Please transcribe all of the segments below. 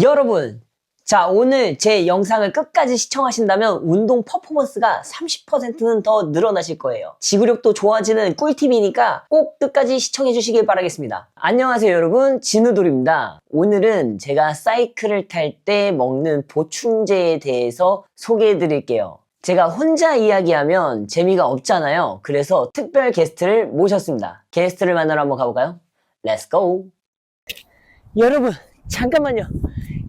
여러분, 자, 오늘 제 영상을 끝까지 시청하신다면 운동 퍼포먼스가 30%는 더 늘어나실 거예요. 지구력도 좋아지는 꿀팁이니까 꼭 끝까지 시청해 주시길 바라겠습니다. 안녕하세요, 여러분. 진우돌입니다. 오늘은 제가 사이클을 탈 때 먹는 보충제에 대해서 소개해 드릴게요. 제가 혼자 이야기하면 재미가 없잖아요. 그래서 특별 게스트를 모셨습니다. 게스트를 만나러 한번 가볼까요? Go! 여러분, 잠깐만요.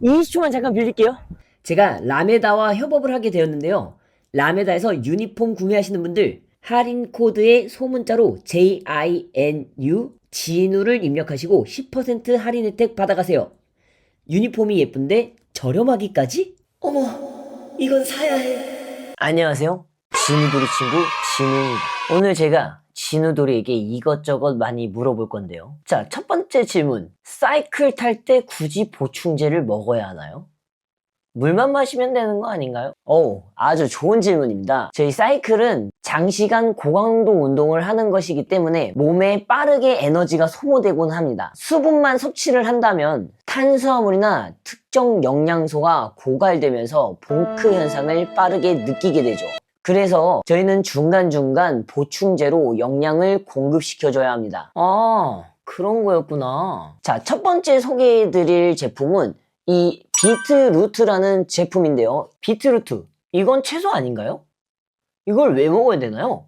20초만 잠깐 빌릴게요. 제가 라메다와 협업을 하게 되었는데요. 라메다에서 유니폼 구매하시는 분들 할인 코드에 소문자로 JINU 진우를 입력하시고 10% 할인 혜택 받아가세요. 유니폼이 예쁜데 저렴하기까지? 어머, 이건 사야 해. 안녕하세요. 진우돌이 친구 진우입니다. 오늘 제가 진우돌이에게 이것저것 많이 물어볼 건데요. 자, 첫 번째 질문. 사이클 탈 때 굳이 보충제를 먹어야 하나요? 물만 마시면 되는 거 아닌가요? 오, 아주 좋은 질문입니다. 저희 사이클은 장시간 고강도 운동을 하는 것이기 때문에 몸에 빠르게 에너지가 소모되곤 합니다. 수분만 섭취를 한다면 탄수화물이나 특정 영양소가 고갈되면서 봉크 현상을 빠르게 느끼게 되죠. 그래서 저희는 중간중간 보충제로 영양을 공급시켜줘야 합니다. 아, 그런 거였구나. 자, 첫 번째 소개해드릴 제품은 이 비트루트라는 제품인데요. 비트루트. 이건 채소 아닌가요? 이걸 왜 먹어야 되나요?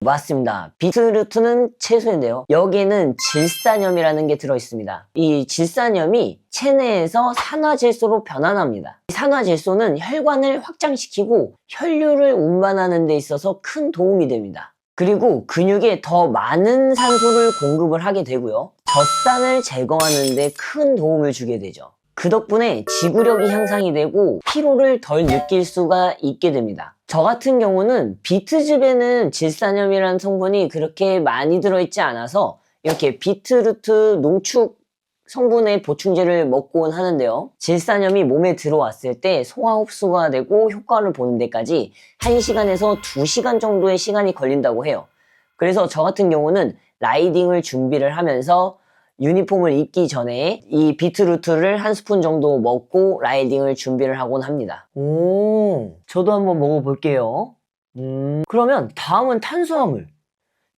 맞습니다. 비트루트는 채소인데요. 여기에는 질산염이라는 게 들어있습니다. 이 질산염이 체내에서 산화질소로 변환합니다. 이 산화질소는 혈관을 확장시키고 혈류를 운반하는 데 있어서 큰 도움이 됩니다. 그리고 근육에 더 많은 산소를 공급을 하게 되고요. 젖산을 제거하는 데 큰 도움을 주게 되죠. 그 덕분에 지구력이 향상이 되고 피로를 덜 느낄 수가 있게 됩니다. 저 같은 경우는 비트즙에는 질산염이라는 성분이 그렇게 많이 들어있지 않아서 이렇게 비트루트 농축 성분의 보충제를 먹곤 하는데요. 질산염이 몸에 들어왔을 때 소화 흡수가 되고 효과를 보는 데까지 1시간에서 2시간 정도의 시간이 걸린다고 해요. 그래서 저 같은 경우는 라이딩을 준비를 하면서 유니폼을 입기 전에 이 비트루트를 한 스푼 정도 먹고 라이딩을 준비를 하곤 합니다. 오, 저도 한번 먹어볼게요. 음, 그러면 다음은 탄수화물.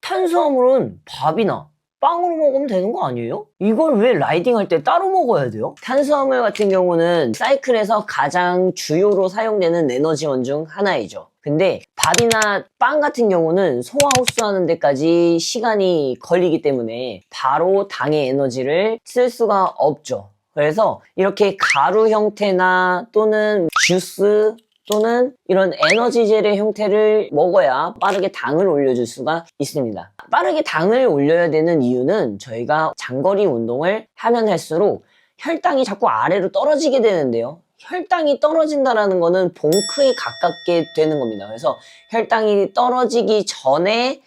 탄수화물은 밥이나 빵으로 먹으면 되는 거 아니에요? 이걸 왜 라이딩 할 때 따로 먹어야 돼요? 탄수화물 같은 경우는 사이클에서 가장 주요로 사용되는 에너지원 중 하나이죠. 근데 밥이나 빵 같은 경우는 소화 흡수하는 데까지 시간이 걸리기 때문에 바로 당의 에너지를 쓸 수가 없죠. 그래서 이렇게 가루 형태나 또는 주스 또는 이런 에너지 젤의 형태를 먹어야 빠르게 당을 올려줄 수가 있습니다. 빠르게 당을 올려야 되는 이유는 저희가 장거리 운동을 하면 할수록 혈당이 자꾸 아래로 떨어지게 되는데요. 혈당이 떨어진다라는 거는 봉크에 가깝게 되는 겁니다. 그래서 혈당이 떨어지기 전에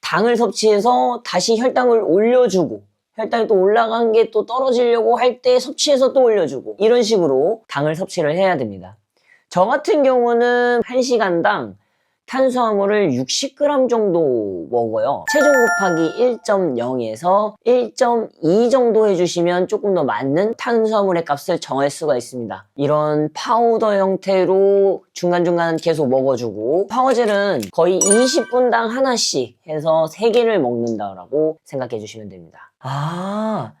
당을 섭취해서 다시 혈당을 올려주고 혈당이 또 올라간 게 또 떨어지려고 할 때 섭취해서 또 올려주고 이런 식으로 당을 섭취를 해야 됩니다. 저 같은 경우는 1시간당 탄수화물을 60g 정도 먹어요. 체중 곱하기 1.0에서 1.2 정도 해주시면 조금 더 맞는 탄수화물의 값을 정할 수가 있습니다. 이런 파우더 형태로 중간중간 계속 먹어주고 파워젤은 거의 20분당 하나씩 해서 3개를 먹는다라고 생각해 주시면 됩니다. 아...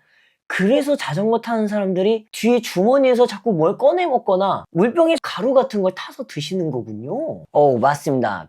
그래서 자전거 타는 사람들이 뒤에 주머니에서 자꾸 뭘 꺼내 먹거나 물병에 가루 같은 걸 타서 드시는 거군요. 어, 맞습니다.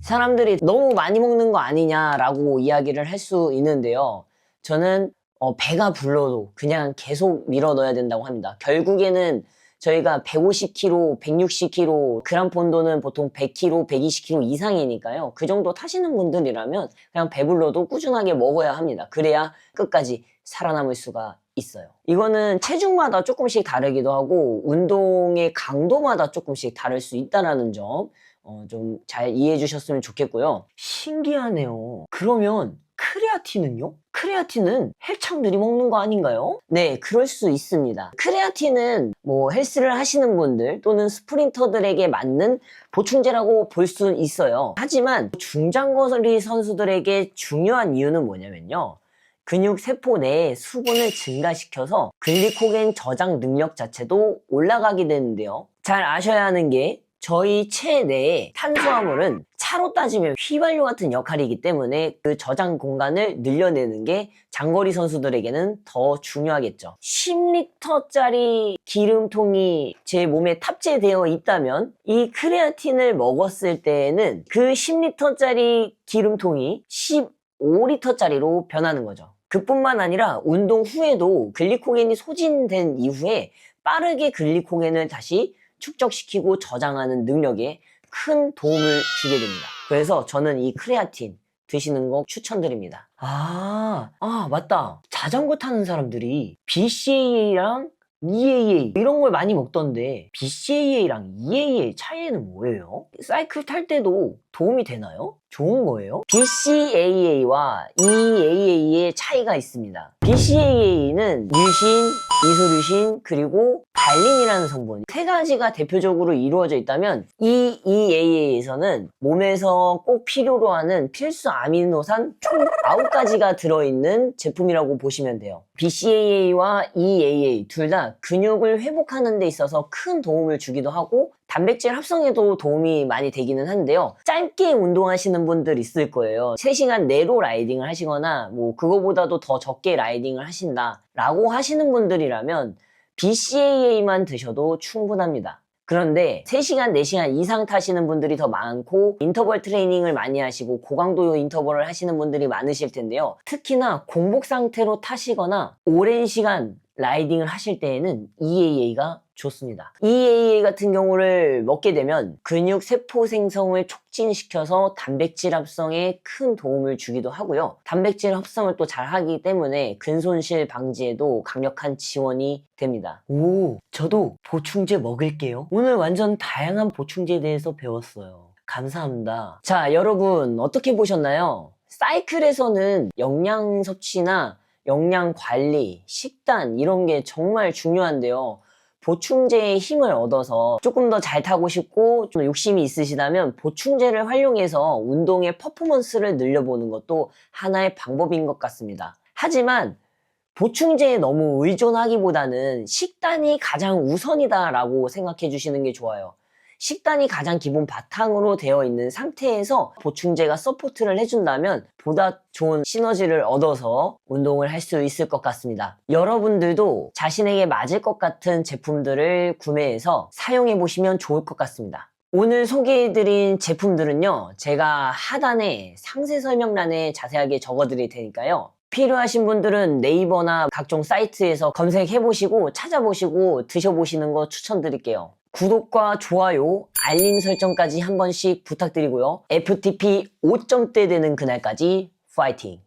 사람들이 너무 많이 먹는 거 아니냐라고 이야기를 할 수 있는데요. 저는 어, 배가 불러도 그냥 계속 밀어 넣어야 된다고 합니다. 결국에는 저희가 150kg, 160kg, 그람 폰도는 보통 100kg, 120kg 이상이니까요. 그 정도 타시는 분들이라면 그냥 배불러도 꾸준하게 먹어야 합니다. 그래야 끝까지 살아남을 수가 있어요. 이거는 체중마다 조금씩 다르기도 하고 운동의 강도마다 조금씩 다를 수 있다는 점 어, 좀 잘 이해해 주셨으면 좋겠고요. 신기하네요. 그러면 크레아틴은요? 크레아틴은 헬창들이 먹는 거 아닌가요? 네, 그럴 수 있습니다. 크레아틴은 뭐 헬스를 하시는 분들 또는 스프린터들에게 맞는 보충제라고 볼 수 있어요. 하지만 중장거리 선수들에게 중요한 이유는 뭐냐면요. 근육 세포 내의 수분을 증가시켜서 글리코겐 저장 능력 자체도 올라가게 되는데요. 잘 아셔야 하는 게 저희 체 내의 탄수화물은 차로 따지면 휘발유 같은 역할이기 때문에 그 저장 공간을 늘려내는 게 장거리 선수들에게는 더 중요하겠죠. 10리터짜리 기름통이 제 몸에 탑재되어 있다면 이 크레아틴을 먹었을 때에는 그 10리터짜리 기름통이 15리터짜리로 변하는 거죠. 그뿐만 아니라 운동 후에도 글리코겐이 소진된 이후에 빠르게 글리코겐을 다시 축적시키고 저장하는 능력에 큰 도움을 주게 됩니다. 그래서 저는 이 크레아틴 드시는 거 추천드립니다. 아, 아, 맞다. 자전거 타는 사람들이 BCAA랑 EAA 이런 걸 많이 먹던데 BCAA랑 EAA 차이는 뭐예요? 사이클 탈 때도 도움이 되나요? 좋은 거예요? BCAA와 EAA의 차이가 있습니다. BCAA는 류신, 이소류신, 그리고 발린이라는 성분 세 가지가 대표적으로 이루어져 있다면 이 EAA에서는 몸에서 꼭 필요로 하는 필수 아미노산 총 9가지가 들어있는 제품이라고 보시면 돼요. BCAA와 EAA 둘 다 근육을 회복하는 데 있어서 큰 도움을 주기도 하고 단백질 합성에도 도움이 많이 되기는 한데요. 짧게 운동하시는 분들 있을 거예요. 3시간 내로 라이딩을 하시거나 뭐 그거보다도 더 적게 라이딩을 하신다 라고 하시는 분들이라면 BCAA만 드셔도 충분합니다. 그런데 3시간, 4시간 이상 타시는 분들이 더 많고 인터벌 트레이닝을 많이 하시고 고강도 인터벌을 하시는 분들이 많으실 텐데요. 특히나 공복 상태로 타시거나 오랜 시간 라이딩을 하실 때에는 EAA가 좋습니다. EAA 같은 경우를 먹게 되면 근육 세포 생성을 촉진시켜서 단백질 합성에 큰 도움을 주기도 하고요. 단백질 합성을 또 잘 하기 때문에 근손실 방지에도 강력한 지원이 됩니다. 오, 저도 보충제 먹을게요. 오늘 완전 다양한 보충제에 대해서 배웠어요. 감사합니다. 자, 여러분 어떻게 보셨나요? 사이클에서는 영양 섭취나 영양 관리, 식단 이런 게 정말 중요한데요. 보충제의 힘을 얻어서 조금 더 잘 타고 싶고 좀 욕심이 있으시다면 보충제를 활용해서 운동의 퍼포먼스를 늘려보는 것도 하나의 방법인 것 같습니다. 하지만 보충제에 너무 의존하기보다는 식단이 가장 우선이다라고 생각해 주시는 게 좋아요. 식단이 가장 기본 바탕으로 되어 있는 상태에서 보충제가 서포트를 해준다면 보다 좋은 시너지를 얻어서 운동을 할 수 있을 것 같습니다. 여러분들도 자신에게 맞을 것 같은 제품들을 구매해서 사용해 보시면 좋을 것 같습니다. 오늘 소개해드린 제품들은요, 제가 하단에 상세 설명란에 자세하게 적어드릴 테니까요. 필요하신 분들은 네이버나 각종 사이트에서 검색해보시고 찾아보시고 드셔보시는 거 추천드릴게요. 구독과 좋아요, 알림 설정까지 한 번씩 부탁드리고요. FTP 5점대 되는 그날까지 파이팅!